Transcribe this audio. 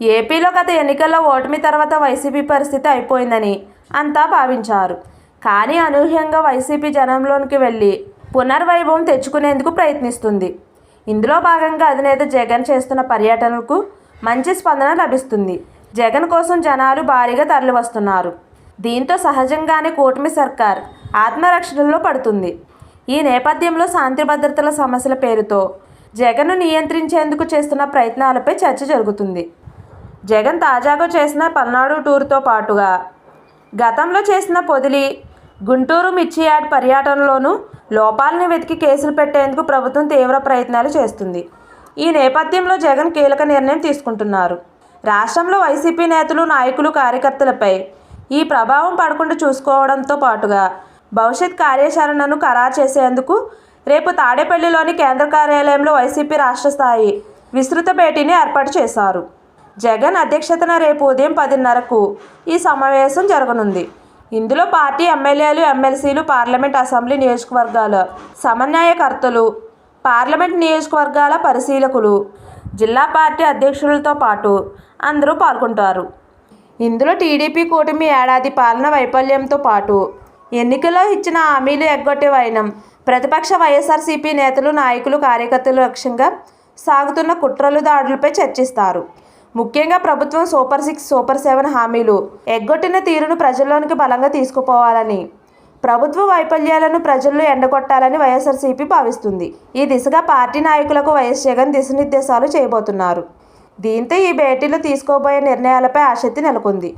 ఏపీలో గత ఎన్నికల్లో ఓటమి తర్వాత వైసీపీ పరిస్థితి అయిపోయిందని అంతా భావించారు. కానీ అనూహ్యంగా వైసీపీ జనంలోనికి వెళ్ళి పునర్వైభవం తెచ్చుకునేందుకు ప్రయత్నిస్తుంది. ఇందులో భాగంగా అధినేత జగన్ చేస్తున్న పర్యటనలకు మంచి స్పందన లభిస్తుంది. జగన్ కోసం జనాలు భారీగా తరలివస్తున్నారు. దీంతో సహజంగానే కూటమి సర్కార్ ఆత్మరక్షణలో పడుతుంది. ఈ నేపథ్యంలో శాంతి భద్రతల సమస్యల పేరుతో జగన్ను నియంత్రించేందుకు చేస్తున్న ప్రయత్నాలపై చర్చ జరుగుతుంది. జగన్ తాజాగా చేసిన పల్నాడు టూర్తో పాటుగా. గతంలో చేసిన పొదిలి గుంటూరు మిర్చియాడ్ పర్యటనలోనూ లోపాలను వెతికి కేసులు పెట్టేందుకు ప్రభుత్వం తీవ్ర ప్రయత్నాలు చేస్తుంది. ఈ నేపథ్యంలో జగన్ కీలక నిర్ణయం తీసుకుంటున్నారు. రాష్ట్రంలో వైసీపీ నేతలు నాయకులు కార్యకర్తలపై ఈ ప్రభావం పడకుండా చూసుకోవడంతో పాటుగా భవిష్యత్ కార్యాచరణను ఖరారు చేసేందుకు రేపు తాడేపల్లిలోని కేంద్ర కార్యాలయంలో వైసీపీ రాష్ట్ర స్థాయి విస్తృత భేటీని ఏర్పాటు చేశారు. జగన్ అధ్యక్షతన రేపు ఉదయం పదిన్నరకు ఈ సమావేశం జరగనుంది. ఇందులో పార్టీ ఎమ్మెల్యేలు ఎమ్మెల్సీలు పార్లమెంట్ అసెంబ్లీ నియోజకవర్గాల సమన్వయకర్తలు పార్లమెంట్ నియోజకవర్గాల పరిశీలకులు జిల్లా పార్టీ అధ్యక్షులతో పాటు అందరూ పాల్గొంటారు. ఇందులో టీడీపీ కూటమి ఏడాది పాలన వైఫల్యంతో పాటు ఎన్నికల్లో ఇచ్చిన హామీలు ఎగ్గొట్టే వైనం ప్రతిపక్ష వైఎస్ఆర్సీపీ నేతలు నాయకులు కార్యకర్తలు లక్ష్యంగా సాగుతున్న కుట్రలు దాడులపై చర్చిస్తారు. ముఖ్యంగా ప్రభుత్వం సూపర్ సిక్స్ సూపర్ సెవెన్ హామీలు ఎగ్గొట్టిన తీరును ప్రజల్లోనికి బలంగా తీసుకుపోవాలని ప్రభుత్వ వైఫల్యాలను ప్రజల్లో ఎండగొట్టాలని వైఎస్ఆర్సీపీ భావిస్తుంది. ఈ దిశగా పార్టీ నాయకులకు వైఎస్ జగన్ దిశనిర్దేశాలు చేయబోతున్నారు. దీంతో ఈ భేటీలో తీసుకోబోయే నిర్ణయాలపై ఆసక్తి నెలకొంది.